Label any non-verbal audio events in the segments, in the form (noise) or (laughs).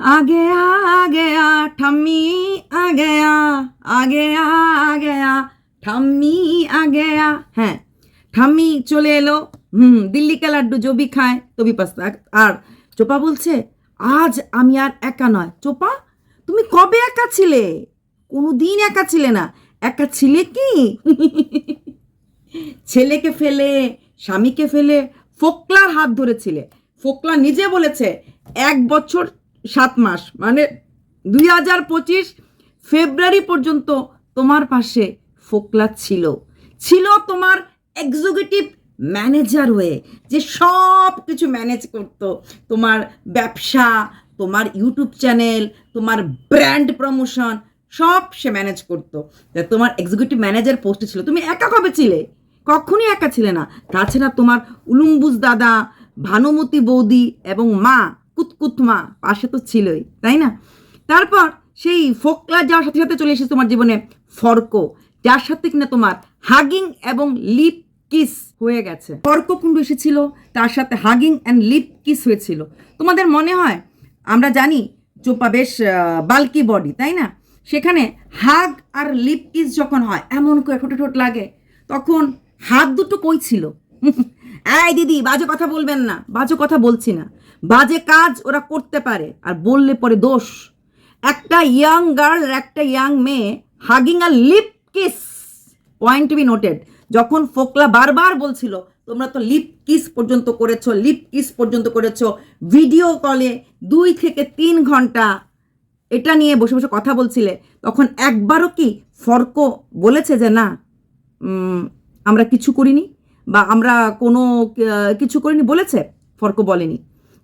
आ गया आ गया ठम्मी आ गया आ गया आ गया ঠাম্মি আ গয়া হ্যাঁ ঠাম্মি চলে এলো হুম দিল্লি কা লাড্ডু জবি খায় তবি পাস্তা আর চোপা বলছে আজ আমি আর একা নয় চোপা তুমি কবে একা ছিলে কোনো দিন একা ছিলে না একা ছিলে কি (laughs) ছেলেকে ফেলে স্বামীকে ফেলে ফোকলার হাত ধরেছিলে ফোকলা নিজে বলেছে এক বছর সাত মাস। মানে দুই হাজার পঁচিশ ফেব্রুয়ারি পর্যন্ত তোমার পাশে ফোকলা ছিল। ছিল তোমার এক্সিকিউটিভ ম্যানেজার হয়ে, যে সব কিছু ম্যানেজ করতো। তোমার ব্যবসা, তোমার ইউটিউব চ্যানেল তোমার ব্র্যান্ড প্রমোশন সব সে ম্যানেজ করতো। তোমার এক্সিকিউটিভ ম্যানেজার পোস্টে ছিল। তুমি একা কবে ছিলে? কখনই একা ছিলে না। তাছাড়া তোমার উলুম্বুজ দাদা, ভানুমতি বৌদি এবং মা কুতকুত মা, পাশে তো ছিলই, তাই না? তারপর সেই ফোকলা যাওয়ার সাথে সাথে চলে এসেছে তোমার জীবনে ফর্ক, যার সাথে কিনা তোমার হাগিং এবং লিপ কিস হয়ে গেছে। ফর্ক কুণ্ডু এসেছিল, তার সাথে হাগিং অ্যান্ড লিপ কিস হয়েছিল। তোমাদের মনে হয়, আমরা জানি চোপা বেশ বাল্কি বডি তাই না? সেখানে হাগ আর লিপ কিস যখন হয়, এমন করে ঠোঁটে ঠোঁট লাগে, তখন হাত দুটো কই ছিল? (laughs) এই দিদি, বাজে কথা বলবেন না, বাজে কথা বলছি না। বাজে কাজ ওরা করতে পারে, আর বললে পরে দোষ। একটা ইয়াং গার্ল একটা ইয়াং মেয়ে hugging R lip kiss point to be noted যখন ফোকলা বারবার বলছিল, তোমরা তো লিপ কিস পর্যন্ত করেছ লিপ কিস পর্যন্ত করেছ। ভিডিও কলে দুই থেকে তিন ঘণ্টা এটা নিয়ে বসে বসে কথা বলছিলে। তখন একবারও কি ফর্ক বলেছে যে, না আমরা কিছু করিনি বা আমরা কোনো কিছু করিনি? বলেছে, ফর্ক বলেনি।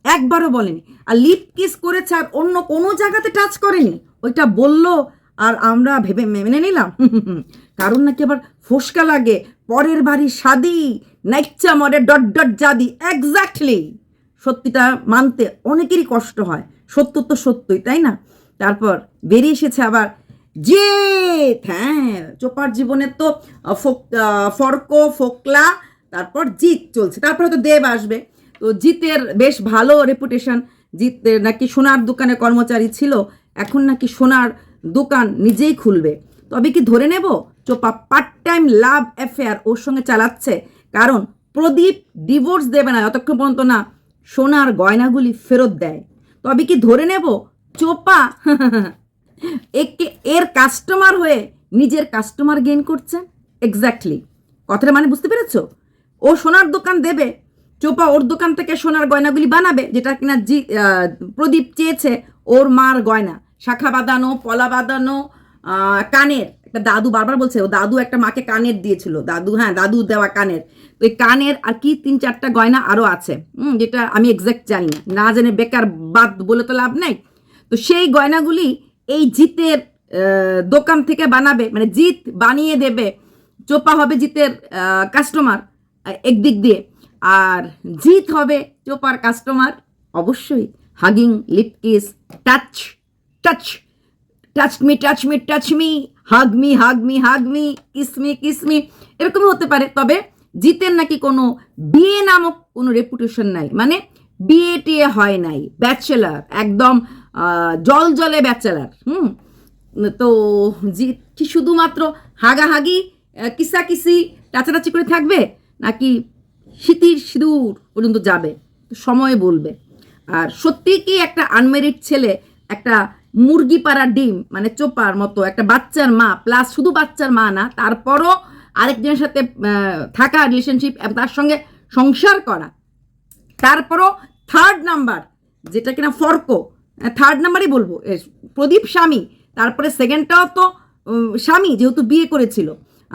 একবারও বলেনি। আর লিপ কিস করেছে আর অন্য কোনো জায়গাতে টাচ করেনি। ওইটা বলল আর আমরা ভেবে মেনে নিলাম। (laughs) কারণ নাকি আবার ফোসকা লাগে, পরের বাড়ি সাদি নাইচ্চা মরে ডট ডট জাদি এক্স্যাক্টলি সত্যিটা মানতে অনেকেরই কষ্ট হয়। সত্য তো সত্যই, তাই না? তারপর বেরিয়ে এসেছে আবার জেত হ্যাঁ চোপার জীবনে তো ফোক- ফর্ক, ফোকলা, তারপর জিত চলছে। তারপর হয়তো দেব আসবে। তো জিতের বেশ ভালো রেপুটেশন জিত নাকি সোনার দোকানে কর্মচারী ছিল, এখন নাকি সোনার দোকান নিজেই খুলবে। তবে কি ধরে নেব? চোপা পার্ট টাইম লাভ অ্যাফেয়ার ওর সঙ্গে চালাচ্ছে। কারণ প্রদীপ ডিভোর্স দেবে না, যতক্ষণ পর্যন্ত না সোনার গয়নাগুলি ফেরত দেয়। তবে কি ধরে নেব? চোপা (laughs) একে এর কাস্টমার হয়ে নিজের কাস্টমার গেইন করছে। এক্স্যাক্টলি কথাটা মানে বুঝতে পেরেছ? ও সোনার দোকান দেবে চোপা ওর দোকান থেকে সোনার গয়নাগুলি বানাবে, যেটা কিনা জি প্রদীপ চেয়েছে ওর মার গয়না। শাখা বাঁধানো, পলা বাঁধানো কানের। একটা দাদু বারবার বলছে, ও দাদু একটা মাকে কানের দিয়েছিল। দাদু হ্যাঁ দাদু দেওয়া কানের। তো এই কানের আর কি তিন চারটা গয়না আরও আছে যেটা আমি এক্স্যাক্ট জানি না। না জেনে বেকার বাদ বলে তো লাভ নেই। তো সেই গয়নাগুলি এই জিতের দোকান থেকে বানাবে মানে জিত বানিয়ে দেবে। চোপা হবে জিতের কাস্টমার একদিক দিয়ে। আর জিত হবে চোপার কাস্টমার অবশ্যই hugging lip kiss touch touch touch me touch me touch me hug me hug me hug me kiss me kiss me এরকমই হতে পারে। তবে জিতের নাকি কোনো বিয়ে নামক কোনো রেপুটেশন নাই। মানে বিয়ে টিয়ে হয় নাই। ব্যাচেলার একদম জল জলে ব্যাচেলার হুম? তো জিত কি শুধুমাত্র হাগাহাগি আহ, কিসাকিসি টাচাটাচি করে থাকবে? নাকি শীতির সিঁদুর পর্যন্ত যাবে, সময় বলবে। আর সত্যি কি একটা আনমেরিড ছেলে একটা মুরগি পাড়া ডিম মানে চোপার মতো একটা বাচ্চার মা প্লাস শুধু বাচ্চার মা না, তারপরও আরেকজনের সাথে থাকা রিলেশনশিপ তার সঙ্গে সংসার করা। তারপরও থার্ড নাম্বার যেটা কিনা ফর্ক থার্ড নাম্বারই বলব প্রদীপ স্বামী, তারপরে সেকেন্ডটাও তো স্বামী, যেহেতু বিয়ে করেছিল।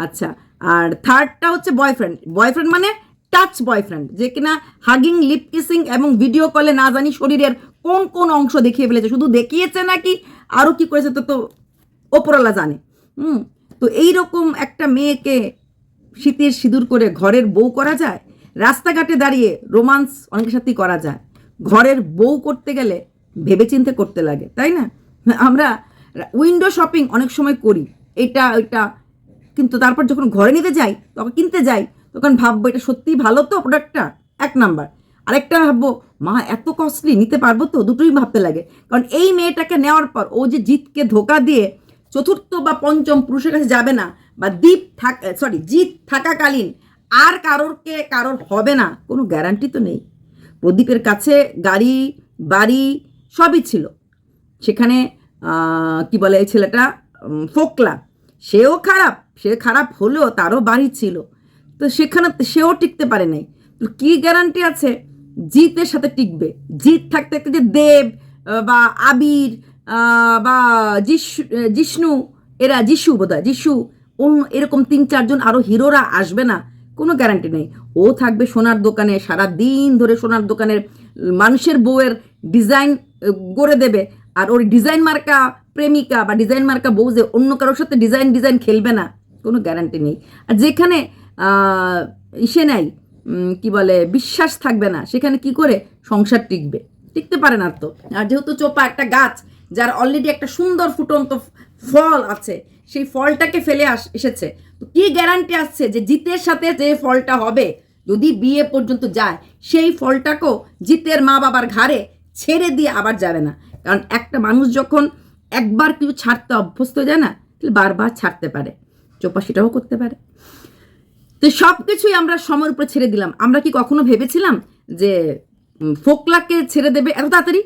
আচ্ছা আর থার্ডটা হচ্ছে বয়ফ্রেন্ড বয়ফ্রেন্ড মানে টাচ বয়ফ্রেন্ড যে কিনা হাগিং লিপ কিসিং এবং ভিডিও কলে না জানি শরীরের কোন কোন অংশ দেখিয়ে ফেলেছে। শুধু দেখিয়েছে নাকি আরও কি করেছে তো তো ওপরওয়ালা জানে। হুম, তো এইরকম একটা মেয়েকে শীতের সিঁদুর করে ঘরের বউ করা যায়? রাস্তাঘাটে দাঁড়িয়ে রোমান্স অনেকের সাথেই করা যায়। ঘরের বউ করতে গেলে ভেবেচিন্তে করতে লাগে, তাই না? আমরা উইন্ডো শপিং অনেক সময় করি। এটা, ওইটা, কিন্তু তারপর যখন ঘরে নিতে যাই, তখন কিনতে যাই তখন ভাববো এটা সত্যিই ভালো তো প্রোডাক্টটা এক নাম্বার। আরেকটা ভাববো, মা, এত কস্টলি নিতে পারব তো? দুটোই ভাবতে লাগে। কারণ এই মেয়েটাকে নেওয়ার পর ও যে জিতকে ধোকা দিয়ে চতুর্থ বা পঞ্চম পুরুষের কাছে যাবে না বা দ্বীপ থাক সরি জিত থাকাকালীন আর কারোরকে কারোর হবে না, কোনো গ্যারান্টি তো নেই। প্রদীপের কাছে গাড়ি, বাড়ি সবই ছিল। সেখানে কি বলে এই ছেলেটা? ফোকলা। সেও খারাপ, সে খারাপ হলেও তারও বাড়ি ছিল। তো সেখানে সেও টিকতে পারে নাই। তো কী গ্যারান্টি আছে? জিতের সাথে টিকবে। জিত থাকতে থাকতে যে দেব বা আবির বা জিষ্ণু, এরা যিশু বোধ হয় যিশু অন্য এরকম তিন চারজন আরও হিরোরা আসবে না, কোনো গ্যারান্টি নেই। ও থাকবে সোনার দোকানে সারা দিন ধরে সোনার দোকানের মানুষের বউয়ের ডিজাইন গড়ে দেবে। আর ওর ডিজাইন মার্কা প্রেমিকা বা ডিজাইন মার্কা বউ যে অন্য কারোর সাথে ডিজাইন ডিজাইন খেলবে না, কোনো গ্যারান্টি নেই। আর যেখানে ইসে নাই। কি বলে, বিশ্বাস থাকবে না। সেখানে কি করে? সংসার টিকবে। টিকতে পারে না তো। আর যেহেতু চোপা একটা গাছ, যার অলরেডি একটা সুন্দর ফুটন্ত ফল আছে, সেই ফলটাকে ফেলে আস, এসেছে। তো কি গ্যারান্টি আসছে যে জিতের সাথে যে ফলটা হবে? যদি বিয়ে পর্যন্ত যায়, সেই ফলটাকেও জিতের মা বাবার ঘাড়ে ছেড়ে দিয়ে আবার যাবে না। কারণ একটা মানুষ যখন একবার কিছু ছাড়তে অভ্যস্ত হয়ে যায় না বারবার ছাড়তে পারে। চোপা সেটাও করতে পারে। তো সব কিছুই আমরা সময়ের উপরে ছেড়ে দিলাম। আমরা কি কখনো ভেবেছিলাম যে ফোকলাকে ছেড়ে দেবে? এত তাড়াতাড়ি?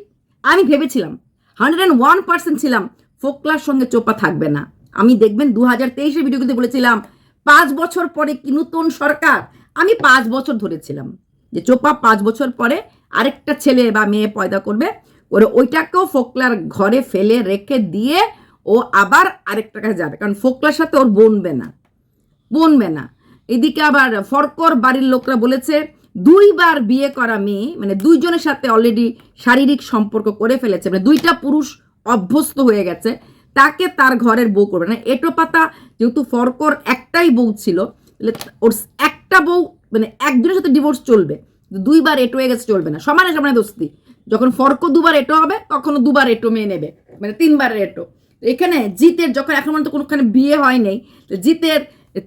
আমি ভেবেছিলাম। হান্ড্রেড অ্যান্ড ওয়ান পার্সেন্ট ছিলাম ফোকলার সঙ্গে চোপা থাকবে না। আমি দেখবেন দু হাজার তেইশে ভিডিও কিন্তু বলেছিলাম, পাঁচ বছর পরে কি নতুন সরকার? আমি পাঁচ বছর ধরেছিলাম যে চোপা পাঁচ বছর পরে আরেকটা ছেলে বা মেয়ে পয়দা করবে, করে ওইটাকেও ফোকলার ঘরে ফেলে রেখে দিয়ে ও আবার আরেকটা কাছে যাবে। কারণ ফোকলার সাথে ওর বনবে না। বনবে না। এদিকে আবার ফরকর বাড়ির লোকরা বলেছে, দুইবার বিয়ে করা মেয়ে মানে দুইজনের সাথে অলরেডি শারীরিক সম্পর্ক করে ফেলেছে মানে দুইটা পুরুষ অভ্যস্ত হয়ে গেছে, তাকে তার ঘরের বউ করবে। না এটো পাতা যেহেতু ফরকর একটাই বউ ছিল ওর একটা বউ মানে একজনের সাথে ডিভোর্স চলবে দুইবার এটো হয়ে গেছে চলবে না। সমানে সমানে দোস্তি, যখন ফর্ক দুবার এটো হবে, তখনও দুবার এটো মেয়ে নেবে মানে তিনবার এটো। এখানে জিতের, যখন এখন পর্যন্ত কোনোখানে বিয়ে হয় নাই জিতের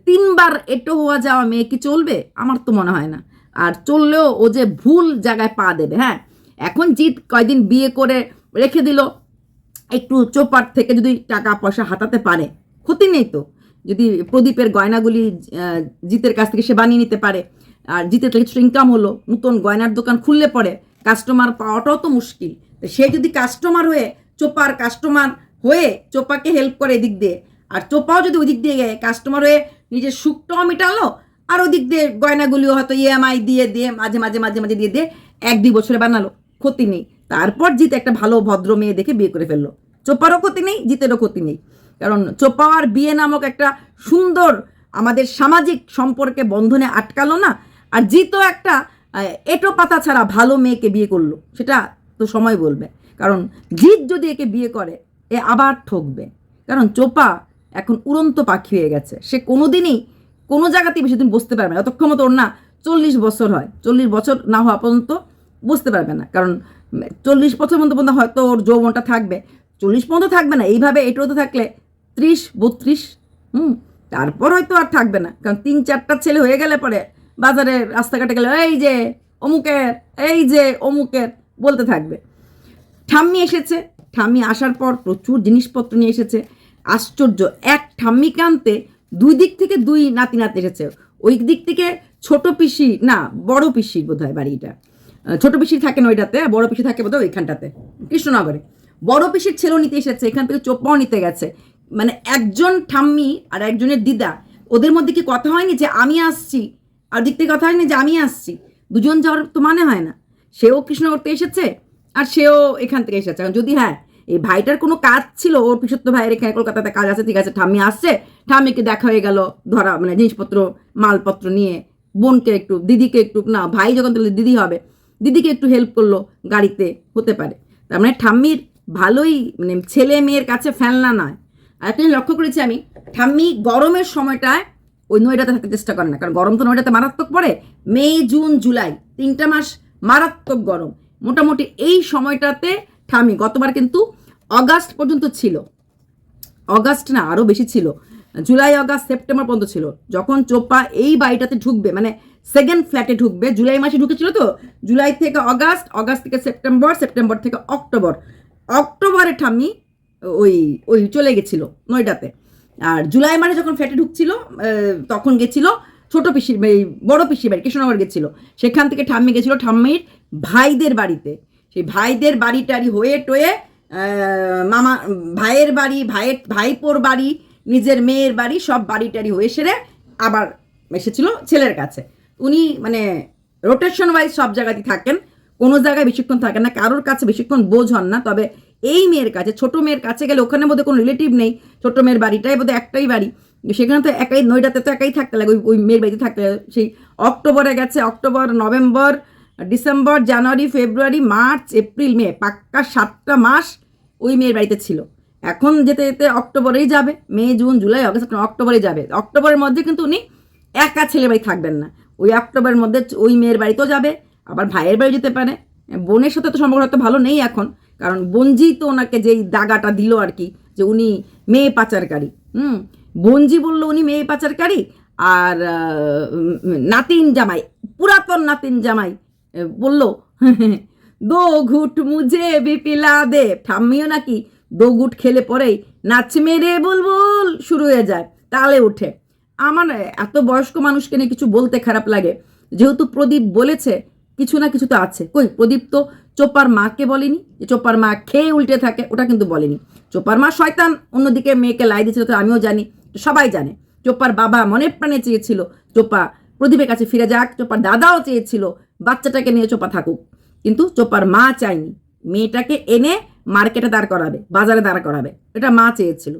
তিনবার এটো হওয়া যাওয়া মেয়ে কি চলবে? আমার তো মনে হয় না। আর চললেও ও যে ভুল জায়গায় পা দেবে হ্যাঁ? এখন জিত কয়দিন বিয়ে করে রেখে দিল, একটু চোপার থেকে যদি টাকা পয়সা হাতাতে পারে, ক্ষতি নেই তো। যদি প্রদীপের গয়নাগুলি জিতের কাছ থেকে সে বানিয়ে নিতে পারে, আর জিতের থেকে কিছু ইনকাম হলো, নতুন গয়নার দোকান খুললে পরে কাস্টমার পাওয়াটাও তো মুশকিল। সে যদি কাস্টমার হয়ে, চোপার কাস্টমার হয়ে চোপাকে হেল্প করে এদিক দিয়ে, আর চোপাও যদি ওদিক দিয়ে গিয়ে কাস্টমার হয়ে নিজের সুখটাও মেটালো আর ওদিক দিয়ে গয়নাগুলিও হয়তো ইএমআই দিয়ে দিয়ে, মাঝে মাঝে মাঝে মাঝে দিয়ে দিয়ে এক দুই বছরে বানালো, ক্ষতি নেই। তারপর জিত একটা ভালো ভদ্র মেয়ে দেখে বিয়ে করে ফেলল। চোপারও ক্ষতি নেই, জিতেরও ক্ষতি নেই। কারণ চোপা আর বিয়ে নামক একটা সুন্দর আমাদের সামাজিক সম্পর্কে বন্ধনে আটকালো না, আর জিতও একটা এটো পাতা ছাড়া ভালো মেয়েকে বিয়ে করল, সেটা তো সময় বলবে। কারণ জিত যদি একে বিয়ে করে, এ আবার ঠকবে। কারণ চোপা এখন উড়ন্ত পাখি হয়ে গেছে। সে কোনোদিনই কোনো জায়গাতেই বেশি দিন বসতে পারবে না। যতক্ষণ মতো ওর না চল্লিশ বছর হয়। চল্লিশ বছর না হওয়া পর্যন্ত বুঝতে পারবে না। কারণ চল্লিশ বছর পর্যন্ত পর্যন্ত হয়তো ওর যৌবনটা থাকবে। চল্লিশ পর্যন্ত থাকবে না। এইভাবে এটোতে থাকলে ত্রিশ, বত্রিশ, হুম, তারপর হয়তো আর থাকবে না। কারণ তিন, চারটা ছেলে হয়ে গেলে পরে বাজারে রাস্তাঘাটে গেলে এই যে অমুকের, এই যে অমুকের বলতে থাকবে। ঠাম্মি এসেছে। ঠাম্মি আসার পর প্রচুর জিনিসপত্র নিয়ে এসেছে। আশ্চর্য। এক ঠাম্মিকে আনতে দুই দিক থেকে দুই নাতি নাতি এসেছে ওই দিক থেকে ছোট পিসি, না, বড় পিসির বোধ হয় বাড়িটা ছোট পিসি না ওইটাতে বড় পিসি থাকে বোধ হয় ওইখানটাতে, কৃষ্ণনগরে। বড় পিসির ছেলেও নিতে এসেছে, এখান থেকে চোপাও নিতে গেছে। মানে একজন ঠাম্মি আর একজনের দিদা, ওদের মধ্যে কি কথা হয়নি যে আমি আসছি? আর দিক থেকে কথা হয়নি যে আমি আসছি? দুজন যাওয়ার তো মানে হয় না। সেও কৃষ্ণনগরতে এসেছে, আর সেও এখান থেকে এসেছে। যদি হ্যাঁ এই ভাইটার কোনো কাজ ছিল? ওর পিসত্ব ভাইয়ের এখানে কলকাতাতে কাজ আছে, ঠিক আছে, ঠাম্মি আসছে। ঠাম্মিকে দেখা হয়ে গেল, ধরা মানে জিনিসপত্র, মালপত্র নিয়ে। বোনকে একটু, দিদিকে একটু, না, ভাই যখন তাহলে দিদি হবে, দিদিকে একটু হেল্প করল গাড়িতে, হতে পারে। তার মানে ঠাম্মির ভালোই মানে ছেলে মেয়ের কাছে ফেলনা নয়। আর একটা লক্ষ্য করেছি আমি, ঠাম্মি গরমের সময়টায় ওই নয়ডাতে থাকতে চেষ্টা করে না, কারণ গরম তো নয়ডাতে মারাত্মক পড়ে। মে, জুন, জুলাই, তিনটা মাস মারাত্মক গরম। মোটামুটি এই সময়টাতে ঠামি গতবার কিন্তু অগাস্ট পর্যন্ত ছিল। অগাস্ট না আরও বেশি ছিল। জুলাই, অগাস্ট, সেপ্টেম্বর পর্যন্ত ছিল। যখন চোপা এই বাড়িটাতে ঢুকবে মানে সেকেন্ড ফ্ল্যাটে ঢুকবে, জুলাই মাসে ঢুকেছিল তো? জুলাই থেকে অগাস্ট অগাস্ট থেকে সেপ্টেম্বর সেপ্টেম্বর থেকে অক্টোবর। অক্টোবরে ঠাম্মি ওই ওই চলে গেছিল নয়টাতে। আর জুলাই মাসে যখন ফ্ল্যাটে ঢুকছিল তখন গেছিল ছোট পিসির এই বড় পিসির বাড়ি, কৃষ্ণনগর গেছিল। সেখান থেকে ঠাম্মি গেছিল ঠাম্মির ভাইদের বাড়িতে। সেই ভাইদের বাড়ি টাড়ি হয়ে টয়ে মামা, ভাইয়ের বাড়ি, ভাইয়ের, ভাইপোর বাড়ি, নিজের মেয়ের বাড়ি, সব বাড়ি টাড়ি হয়ে সেরে আবার এসেছিল ছেলের কাছে। উনি মানে রোটেশন ওয়াইজ সব জায়গাতেই থাকেন, কোনো জায়গায় বেশিক্ষণ থাকেন না, কারোর কাছে বেশিক্ষণ বোঝ হন না, তবে এই মেয়ের কাছে, ছোট মেয়ের কাছে গেলে ওখানে বোধহয় কোনো রিলেটিভ নেই, ছোট মেয়ের বাড়িটাই বোধহয় একটাই বাড়ি। সেখানে তো একাই নয়ডাতে তো একাই থাকতে লাগে, ওই ওই মেয়ের বাড়িতে থাকতে সেই অক্টোবরে গেছে, October, November December January February March April May পাক্কা সাতটা মাস ওই মেয়ের বাড়িতে ছিল। এখন যেতে যেতে অক্টোবরেই যাবে May June July August September, অক্টোবরে যাবে। অক্টোবরের মধ্যে কিন্তু উনি একা ছেলে বাড়ি থাকবেন না। ওই অক্টোবরের মধ্যে ওই মেয়ের বাড়িতেও যাবে আবার ভাইয়ের বাড়ি যেতে পারে। বোনের সাথে তো সম্পর্ক হয়তো ভালো নেই এখন কারণ বঞ্জি তো ওনাকে যেই দাগাটা দিল আর কি যে উনি মেয়ে পাচারকারী হুম? বঞ্জি বলল উনি মেয়ে পাচারকারী আর নাতিন জামাই পুরাতন নাতিন জামাই বলল, (laughs) দো ঘুট মুঝে বিপিলা দে ঠাম্মিও নাকি দো গুট খেলে পরেই নাচ মেরে বুলবুল শুরু হয়ে যায়, তালে উঠে। আমার এত বয়স্ক মানুষকে নিয়ে কিছু বলতে খারাপ লাগে। যেহেতু প্রদীপ বলেছে, কিছু না কিছু তো আছে। কই, প্রদীপ তো চোপার মাকে বলেনি, যে চোপার মা খেয়ে উল্টে থাকে, ওটা কিন্তু বলেনি। চোপার মা শয়তান, অন্যদিকে মেয়েকে লাই দিয়েছিল তো আমিও জানি সবাই জানে। চোপার বাবা মনে প্রাণে চেয়েছিল, চোপা প্রদীপের কাছে ফিরে যাক, চোপার দাদাও চেয়েছিল বাচ্চাটাকে নিয়ে চোপা থাকুক। কিন্তু চোপার মা চায়নি। মেয়েটাকে এনে মার্কেটে দাঁড় করাবে, বাজারে দাঁড় করাবে। এটা মা চেয়েছিল।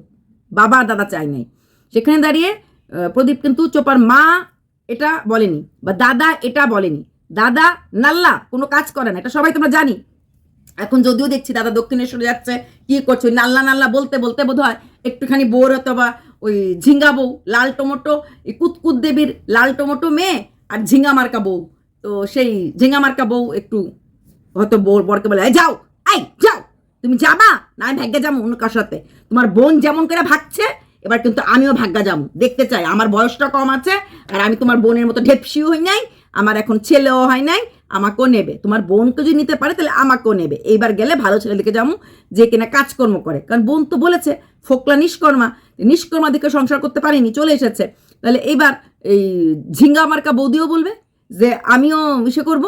বাবা দাদা চাই নাই। সেখানে দাঁড়িয়ে প্রদীপ কিন্তু চোপার মা এটা বলেনি বা দাদা এটা বলেনি। দাদা, নাল্লা, কোনো কাজ করে না। এটা সবাই তোমরা জানি। এখন যদিও দেখছি দাদা দক্ষিণেশ্বরে যাচ্ছে, কি করছে নাল্লা নাল্লা বলতে বলতে বোধ হয় একটুখানি বোর বা ওই ঝিঙ্গা বউ, লাল টমেটো কুতকুত দেবীর লাল টমেটো মেয়ে আর ঝিঙ্গা মার্কা বউ। তো সেই ঝিঙ্গা মার্কা বউ একটু হয়তো বউর বরকে বলে যাও আই যাও, তুমি যাবা? না, আমি ভাগ্যা যাব অন্য কার সাথে। তোমার বোন যেমন করে ভাগছে, এবার কিন্তু আমিও ভাগ্যা যাব। দেখতে চাই, আমার বয়সটা কম আছে, আর আমি তোমার বোনের মতো ঢেপসিও হই নাই, আমার এখন ছেলেও হয় নাই, আমাকেও নেবে। তোমার বোনকে যদি নিতে পারে, তাহলে আমাকেও নেবে। এইবার গেলে ভালো ছেলে দিকে যাব যে কিনা কাজকর্ম করে। কারণ বোন তো বলেছে, ফোকলা নিষ্কর্মা নিষ্কর্মা দিকে সংসার করতে পারিনি, চলে এসেছে। তাহলে এইবার এই ঝিঙ্গা মার্কা বৌদিও বলবে যে আমিও ইসে করব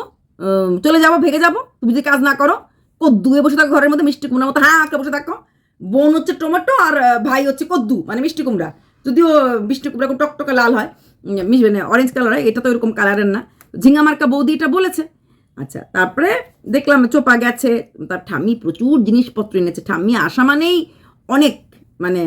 চলে যাব, ভেগে যাব, তুমি যদি কাজ না করো কদ্দুয়ে বসে থাকো ঘরের মধ্যে, মিষ্টি কুমড়ার মতো হ্যাঁ আঁকড়ে বসে থাকো। বোন হচ্ছে টমেটো আর ভাই হচ্ছে কদ্দু মানে মিষ্টি কুমড়া। যদিও মিষ্টি কুমড়া টকটকে লাল হয় মানে অরেঞ্জ কালার হয়, এটা তো এরকম কালারের না। ঝিঙ্গা মার্কা বৌদি এটা বলেছে। আচ্ছা তারপরে দেখলাম চোপা গেছে, তার ঠাম্মি প্রচুর জিনিসপত্র এনেছে। ঠাম্মি আসা মানেই অনেক মানে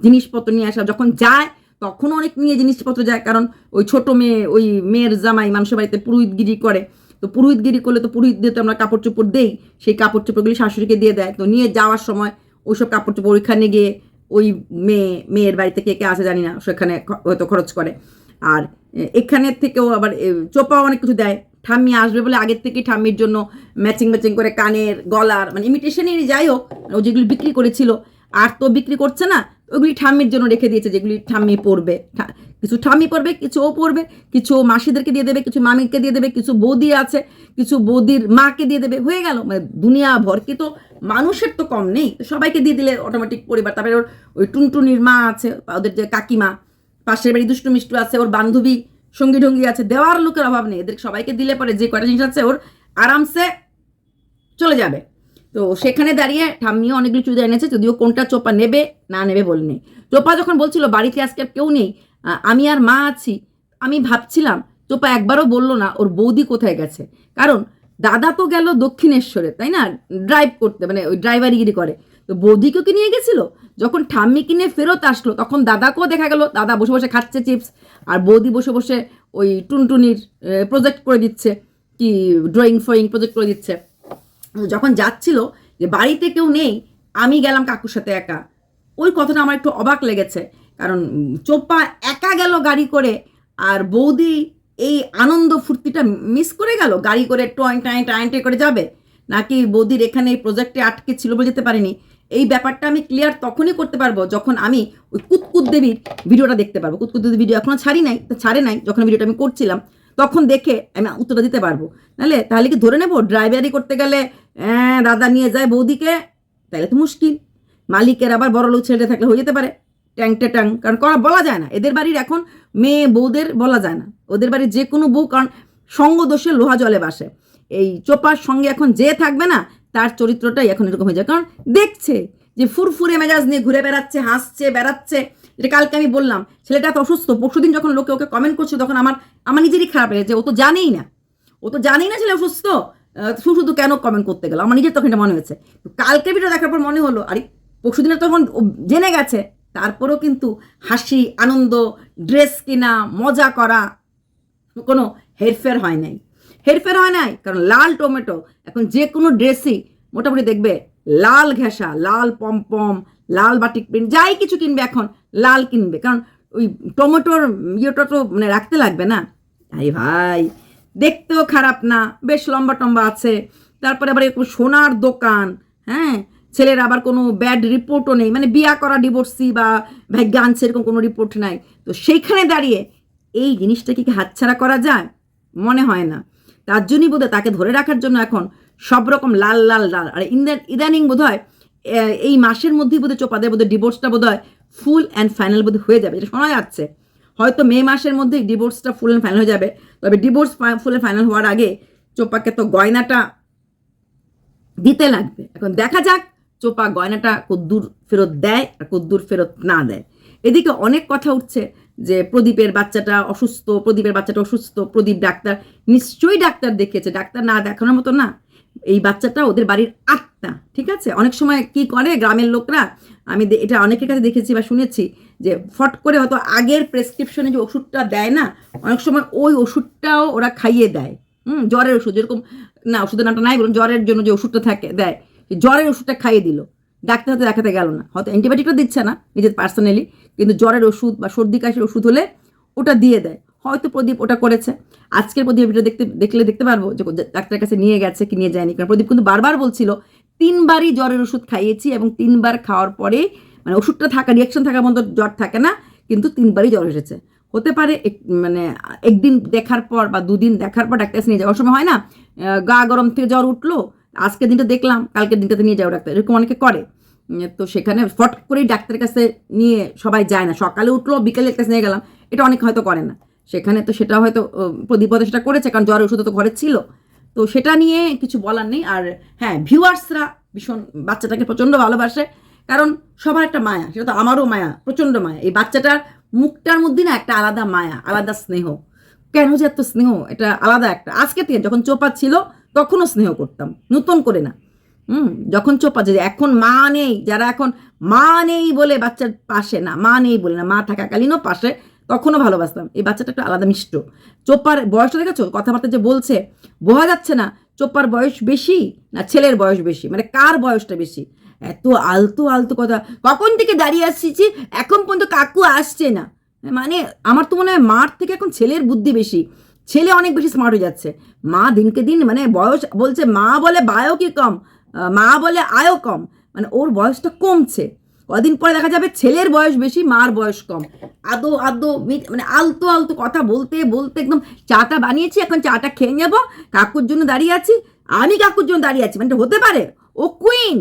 জিনিসপত্র নিয়ে আসা, যখন যায় তখন অনেক নিয়ে জিনিসপত্র যায়, কারণ ওই ছোট মেয়ে, ওই মেয়ের জামাই মানুষের বাড়িতে পুরোহিতগিরি করে। তো পুরোহিতগিরি করলে তো পুরোহিতদের তো আমরা কাপড় চোপড় দেই, সেই কাপড় চোপড়গুলি শাশুড়িকে দিয়ে দেয়। তো নিয়ে যাওয়ার সময় ওইসব কাপড় চোপড় ওইখানে গিয়ে ওই মেয়ে, মেয়ের বাড়িতে কে কে আসে জানি না, সেখানে হয়তো খরচ করে। আর এখানের থেকেও আবার চোপাও অনেক কিছু দেয়। ঠাম্মি আসবে বলে আগের থেকেই ঠাম্মির জন্য ম্যাচিং ম্যাচিং করে কানের, গলার মানে ইমিটেশনই যাই হোক, ও যেগুলি বিক্রি করেছিল। আর তো বিক্রি করছে না ওগুলি ঠাম্মির জন্য রেখে দিয়েছে, যেগুলি ঠাম্মি পড়বে কিছু ঠাম্মি পড়বে কিছু ও পড়বে কিছু মাসিদেরকে দিয়ে দেবে, কিছু মামিকে দিয়ে দেবে, কিছু বৌদি আছে, কিছু বৌদির মাকে দিয়ে দেবে। হয়ে গেল মানে দুনিয়া ভরকে তো মানুষের তো কম নেই সবাইকে দিয়ে দিলে অটোমেটিক পরিবার। তারপরে ওর, ওই টুনটুনির মা আছে ওদের যে কাকিমা, পাশের বাড়ি দুষ্টু মিষ্টু আছে, ওর বান্ধবী, সঙ্গী ঢঙ্গি আছে, দেওয়ার লোকের অভাব নেই। এদের সবাইকে দিলে পরে যে কয়টা জিনিস আছে, ওর আরামসে চলে যাবে। তো সেখানে দাঁড়িয়ে ঠাম্মিও অনেকগুলো চুড়িদার এনেছে, যদিও কোনটা চোপা নেবে, না নেবে বলেনি চোপা যখন বলছিল, বাড়িতে আজকে আর কেউ নেই আমি আর মা আছি, আমি ভাবছিলাম, চোপা একবারও বলল না, ওর বৌদি কোথায় গেছে? কারণ দাদা তো গেল দক্ষিণেশ্বরে, তাই না? ড্রাইভ করতে মানে ওই ড্রাইভারিগিরি করে। তো বৌদিকেও কি নিয়ে গেছিল? যখন ঠাম্মি কিনে ফেরত আসলো, তখন দাদাকেও দেখা গেল, দাদা বসে বসে খাচ্ছে চিপস, আর বৌদি বসে বসে ওই টুনটুনির প্রজেক্ট করে দিচ্ছে, কি ড্রয়িং ফ্রয়িং প্রজেক্ট করে দিচ্ছে। যখন যাচ্ছিল যে বাড়িতে কেউ নেই, আমি গেলাম কাকুর সাথে একা। ওই কথাটা আমার একটু অবাক লেগেছে, কারণ চোপা একা গেল গাড়ি করে আর বৌদি এই আনন্দ ফুর্তিটা মিস করে গেল, গাড়ি করে টয়, টায় টায় করে যাবে? নাকি বৌদির এখানে এই প্রজেক্টে আটকে ছিল বলে যেতে পারেনি? এই ব্যাপারটা আমি ক্লিয়ার তখনই করতে পারব যখন আমি ওই কুতকুত দেবীর ভিডিওটা দেখতে পারব। কুতকুত দেবীর ভিডিও এখনও ছাড়ি নাই ছাড়ে নাই যখন ভিডিওটা আমি করছিলাম, তখন দেখে আমি উত্তরটা দিতে পারব। নাহলে তাহলে কি ধরে নেব? ড্রাইভারি করতে গেলে হ্যাঁ দাদা নিয়ে যায় বৌদিকে, তাহলে তো মুশকিল। মালিকের আবার বড় লোক ছেড়ে থাকলে হয়ে যেতে পারে। ট্যাংটে ট্যাং কারণ করা বলা যায় না। এদের বাড়ির এখন মেয়ে বউদের বলা যায় না। ওদের বাড়ির যে কোনো বউ, কারণ সঙ্গ দোষে লোহা জলে বাসে। এই চোপার সঙ্গে এখন যে থাকবে না, তার চরিত্রটাই এখন এরকম হয়ে যায়। কারণ দেখছে যে ফুরফুরে মেজাজ নিয়ে ঘুরে বেড়াচ্ছে, হাসছে, বেড়াচ্ছে। যেটা কালকে আমি বললাম, ছেলেটা তো অসুস্থ। পরশুদিন যখন লোকে ওকে কমেন্ট করছে, তখন আমার আমার নিজেরই খারাপ লেগেছে ও তো জানেই না। ও তো জানেই না ছেলে অসুস্থ। শুধু শুধু কেন কমেন্ট করতে গেল? আমার নিজের তখন এটা মনে হয়েছে। কালকে ভিডিও দেখার পর মনে হলো, আরে পরশুদিনে তখন জেনে গেছে, তারপরেও কিন্তু হাসি, আনন্দ ড্রেস কেনা, মজা করা কোনো হেরফের হয় নাই। হেরফের হয় নাই, কারণ লাল টমেটো, এখন যে কোনো ড্রেসই মোটামুটি দেখবে লাল ঘেঁষা, লাল পমপম, লাল বাটিক প্রিন্ট যাই কিছু কিনবে এখন, লাল কিনবে। কারণ ওই টমেটোর ইয়েটা তো মানে রাখতে লাগবে না। আরে ভাই দেখতেও খারাপ না, বেশ লম্বা টম্বা আছে। তারপরে আবার একটু সোনার দোকান হ্যাঁ? ছেলের আবার কোনো ব্যাড রিপোর্টও নেই। মানে বিয়া করা ডিভোর্সি বা ভাগ্য আনছে এরকম কোনো রিপোর্ট নাই। তো সেইখানে দাঁড়িয়ে এই জিনিসটা কি হাতছাড়া করা যায়? মনে হয় না। তার জন্যই বোধহয় তাকে ধরে রাখার জন্য এখন সব রকম লাল লাল লাল। আর ইদানিং বোধ হয় এই মাসের মধ্যেই বোধহয় চোপাদের বোধহয় ডিভোর্সটা বোধ হয় ফুল অ্যান্ড ফাইনাল বোধ হয়ে যাবে। এটা শোনা যাচ্ছে। হয়তো মে মাসের মধ্যেই ডিভোর্সটা ফুল ফাইনাল হয়ে যাবে। তবে ডিভোর্স ফুল ফাইনাল হওয়ার আগে চোপাকে তো গয়নাটা দিতে লাগবে। এখন দেখা যাক চোপা গয়নাটা কদ্দুর ফেরত দেয় আর কদ্দুর ফেরত না দেয়। এদিকে অনেক কথা উঠছে। যে প্রদীপের বাচ্চাটা অসুস্থ, প্রদীপের বাচ্চাটা অসুস্থ, প্রদীপ ডাক্তার, নিশ্চয়ই ডাক্তার দেখিয়েছে। ডাক্তার না দেখানোর মতো না। এই বাচ্চাটা ওদের বাড়ির আত্মা, ঠিক আছে? অনেক সময় কি করে গ্রামের লোকরা? আমি এটা অনেকের কাছে দেখেছি বা শুনেছি যে ফট করে হয়তো আগের প্রেসক্রিপশনে যে ওষুধটা দেয় না, অনেক সময় ওই ওষুধটাও ওরা খাইয়ে দেয়। হুম, জ্বরের ওষুধ, যেরকম না, ওষুধের নামটা নাই বলুন জ্বরের জন্য যে ওষুধটা থাকে দেয় জ্বরের ওষুধটা খাইয়ে দিল। ডাক্তার হাতে দেখাতে গেল না। হয়তো অ্যান্টিবায়োটিকটা দিচ্ছে না নিজের পার্সোনালি কিন্তু জ্বরের ওষুধ বা সর্দি কাশির ওষুধ হলে ওটা দিয়ে দেয়। হয়তো প্রদীপ ওটা করেছে। আজকের প্রদীপ এটা দেখতে, দেখলে দেখতে পারব যে ডাক্তারের কাছে নিয়ে গেছে কি নিয়ে যায়নি। কারণ প্রদীপ কিন্তু বারবার বলছিল, তিনবারই জ্বরের ওষুধ খাইয়েছি এবং তিনবার খাওয়ার পরে মানে ওষুধটা থাকা রিয়াকশন থাকার মতো জ্বর থাকে না, কিন্তু তিনবারই জ্বর এসেছে। হতে পারে মানে একদিন দেখার পর বা দুদিন দেখার পর ডাক্তার নিয়ে যাওয়ার সময় হয় না গা গরম থেকে জ্বর উঠল, আজকের দিনটা দেখলাম, কালকের দিনটাতে নিয়ে যাও ডাক্তার। এরকম অনেকে করে। তো সেখানে ফট করেই ডাক্তারের কাছে নিয়ে সবাই যায় না। সকালে উঠল বিকেলে কাছে নিয়ে গেলাম। এটা অনেক হয়তো করে না। সেখানে তো সেটা হয়তো আহ, প্রদীপ হয়তো সেটা করেছে কারণ জ্বরের ওষুধ তো ঘরে ছিল। তো সেটা নিয়ে কিছু বলার নেই। আর হ্যাঁ ভিউয়ার্সরা ভীষণ বাচ্চাটাকে প্রচণ্ড ভালোবাসে। কারণ সবার একটা মায়া সেটা তো আমারও মায়া প্রচণ্ড মায়া। এই বাচ্চাটার মুখটার মধ্যে না একটা আলাদা মায়া আলাদা স্নেহ। কেন যে এত স্নেহ? এটা আলাদা একটা। আজকে থেকে যখন চোপা ছিল তখনও স্নেহ করতাম। নতুন করে না। হুম, যখন চোপা যে এখন মা নেই, যারা এখন মা নেই বলে বাচ্চার পাশে না, মা নেই বলে না, মা থাকাকালীনও পাশে, তখনও ভালোবাসতাম। এই বাচ্চাটা একটু আলাদা মিষ্ট। চোপার বয়সটা দেখেছ? কথাবার্তা যে বলছে, বোঝা যাচ্ছে না চোপার বয়স বেশি না ছেলের বয়স বেশি? মানে কার বয়সটা বেশি? এত আলতু আলতু কথা। কখন থেকে দাঁড়িয়ে আসছি এখন পর্যন্ত কাকু আসছে না। মানে আমার তো মনে হয় মার থেকে এখন ছেলের বুদ্ধি বেশি। ছেলে অনেক বেশি স্মার্ট হয়ে যাচ্ছে। মা দিনকে দিন মানে বয়স বলছে মা বলে বায়ও কি কম? মা বলে আয়ও কম। মানে ওর বয়সটা কমছে। কদিন পরে দেখা যাবে ছেলের বয়স বেশি, মার বয়স কম। আদো আদো মানে আলতো আলতো কথা বলতে বলতে একদম চাটা বানিয়েছি, এখন চাটা খেয়ে নেব। কাকুর জন্য দাঁড়িয়ে আছি। আমি কাকুর জন্য দাঁড়িয়ে আছি। মানে হতে পারে? ও কুইন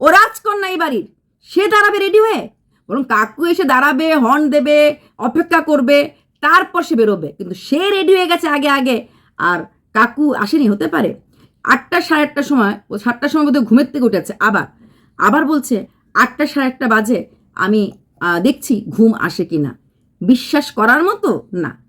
ও রাজকন্যা এই বাড়ির। সে দাঁড়াবে রেডি হয়ে। বরং কাকু এসে দাঁড়াবে হর্ন দেবে, অপেক্ষা করবে, তারপর সে বেরোবে। কিন্তু সে রেডি হয়ে গেছে আগে আগে। আর কাকু আসেনি, হতে পারে। আটটা সাড়ে আটটার সময়, ও সাতটার সময় বোধহয় ঘুমের থেকে উঠেছে, আবার আবার বলছে আটটা সাড়ে আটটা বাজে, আমি দেখছি ঘুম আসে কি না বিশ্বাস করার মতো? না।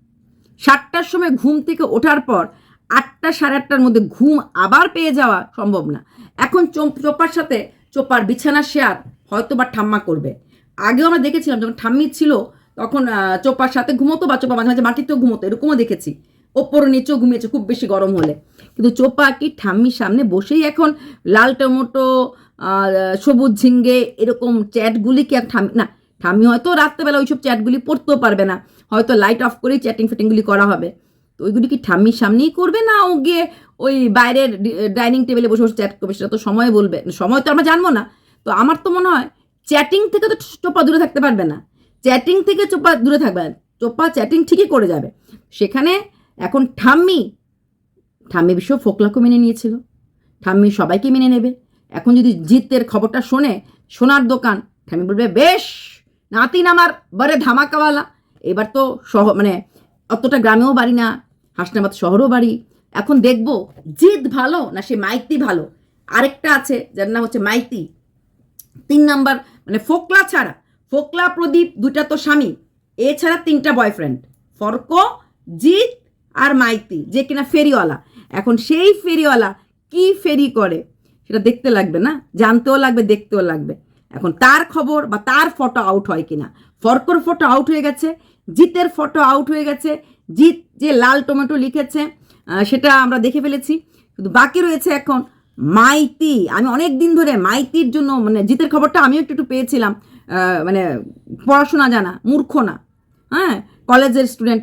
সাতটার সময় ঘুম থেকে ওঠার পর আটটা সাড়ে আটটার মধ্যে ঘুম আবার পেয়ে যাওয়া সম্ভব না। এখন চোপ- চোপার সাথে চোপার বিছানা শেয়ার হয়তো বা ঠাম্মা করবে। আগেও আমরা দেখেছিলাম, যখন ঠাম্মি ছিল, তখন চোপার সাথে ঘুমোতো বা চোপা মাঝে মাঝে মাটিতেও ঘুমোতো, এরকমও দেখেছি। ওপর নিচেও ঘুমিয়েছে, খুব বেশি গরম হলে। কিন্তু চোপা কি ঠাম্মির সামনে বসেই এখন লাল টমেটো সবুজ ঝিঙ্গে এরকম চ্যাটগুলি কি আর ঠাম্মি না, ঠাম্মি হয়তো রাত্রেবেলা ওইসব চ্যাটগুলি পড়তেও পারবে না। হয়তো লাইট অফ করেই চ্যাটিং ফিটিংগুলি করা হবে। তো ওইগুলি কি ঠাম্মির সামনেই করবে না ও গিয়ে ওই বাইরের ডাইনিং টেবিলে বসে বসে চ্যাট করবে? সেটা তো সময় বলবে। সময় তো আমরা জানব না। তো আমার তো মনে হয় চ্যাটিং থেকে তো চোপা দূরে থাকতে পারবে না। চ্যাটিং থেকে চোপা দূরে থাকবে। চোপা চ্যাটিং ঠিকই করে যাবে। সেখানে এখন ঠাম্মি ঠাম্মি বিশ্ব ফোকলাকে মেনে নিয়েছিল। ঠাম্মি সবাইকে মেনে নেবে। এখন যদি জিতের খবরটা শোনে, সোনার দোকান, ঠাম্মি বলবে, বেশ নাতিন আমার বারে ধামাকাওয়ালা। এবার তো শহ মানে অতটা গ্রামেও বাড়ি না, হাসনাবাদ শহরও বাড়ি। এখন দেখব জিত ভালো না সে মাইতি ভালো। আরেকটা আছে, যার নাম হচ্ছে মাইতি। তিন নাম্বার মানে ফোকলা ছাড়া, ফোকলা প্রদীপ দুটা তো স্বামী। এছাড়া তিনটা বয়ফ্রেন্ড ফরকো, জিৎ আর মাইতি, যে কিনা ফেরিওয়ালা। এখন সেই ফেরিওয়ালা কি ফেরি করে, সেটা দেখতে লাগবে না, জানতেও লাগবে, দেখতেও লাগবে। এখন তার খবর বা তার ফটো আউট হয় কিনা? ফর্কর ফটো আউট হয়ে গেছে, জিতের ফটো আউট হয়ে গেছে, জিত যে লাল টমেটো লিখেছে সেটা আমরা দেখে ফেলেছি। কিন্তু বাকি রয়েছে এখন মাইতি। আমি অনেক দিন ধরে মাইতির জন্য মানে জিতের খবরটা আমিও একটু একটু পেয়েছিলাম মানে পড়াশোনা জানা, মূর্খ না। হ্যাঁ? কলেজের স্টুডেন্ট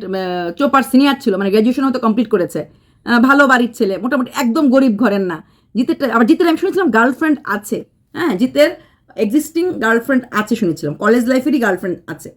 চোপার সিনিয়র ছিল মানে গ্র্যাজুয়েশন হয়তো কমপ্লিট করেছে। ভালো বাড়ির ছেলে, মোটামুটি একদম গরিব ঘরের না। জিতের আবার জিতের, আমি শুনেছিলাম গার্লফ্রেন্ড আছে। হ্যাঁ জিতের এক্সিস্টিং গার্লফ্রেন্ড আছে শুনেছিলাম কলেজ লাইফেরই গার্লফ্রেন্ড আছে।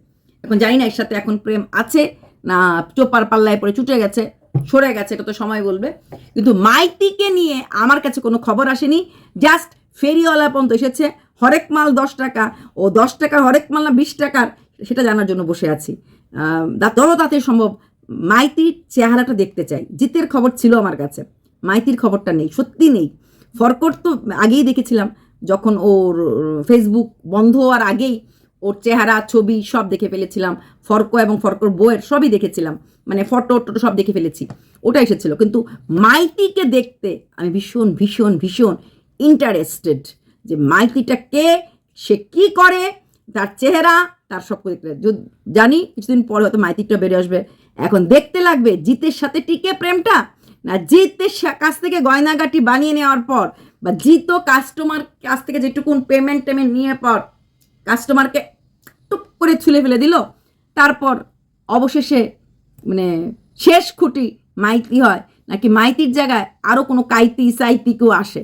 এখন জানি না এর সাথে এখন প্রেম আছে না, চোপার পাল্লায় পরে চুটে গেছে, সরে গেছে, এটা তো সময় বলবে। কিন্তু মাইতিকে নিয়ে আমার কাছে কোনো খবর আসেনি জাস্ট ফেরিওয়ালা পর্যন্ত এসেছে, হরেক মাল দশ টাকা, ও দশ টাকার হরেক মাল না বিশ টাকার, সেটা জানার জন্য বসে আছি। আহ, তা তাতে সম্ভব। মাইতির চেহারাটা দেখতে চাই। জিতের খবর ছিল আমার কাছে। মাইতির খবরটা নেই সত্যি নেই। ফরকট তো আগেই দেখেছিলাম যখন ওর ফেসবুক বন্ধ হওয়ার আগেই ওর চেহারা ছবি সব দেখে ফেলেছিলাম। ফর্ক এবং ফর্কর বইয়ের সবই দেখেছিলাম। মানে ফটো টটো সব দেখে ফেলেছি। ওটা এসেছিল। কিন্তু মাইতিকে দেখতে আমি ভীষণ ভীষণ ভীষণ ইন্টারেস্টেড যে মাইতিটা কে সে কি করে তার চেহারা তার সব জানি কিছুদিন পরে হয়তো মাইতিটা বেরিয়ে আসবে। এখন দেখতে লাগবে জিতের সাথে টিকে প্রেমটা না জিতের কাছ থেকে গয়নাগাটি বানিয়ে নেওয়ার পর বা জিতও কাস্টমার কাছ থেকে যেটুকুন পেমেন্ট টেমেন্ট নিয়ে পর কাস্টমারকে টুপ করে ছুলে ফেলে দিল। তারপর অবশেষে মানে শেষ খুঁটি মাইতি হয় নাকি মাইতির জায়গায় আরও কোনো কাইতি সাইতি কেউ আসে।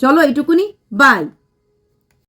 চলো এইটুকুনি বাই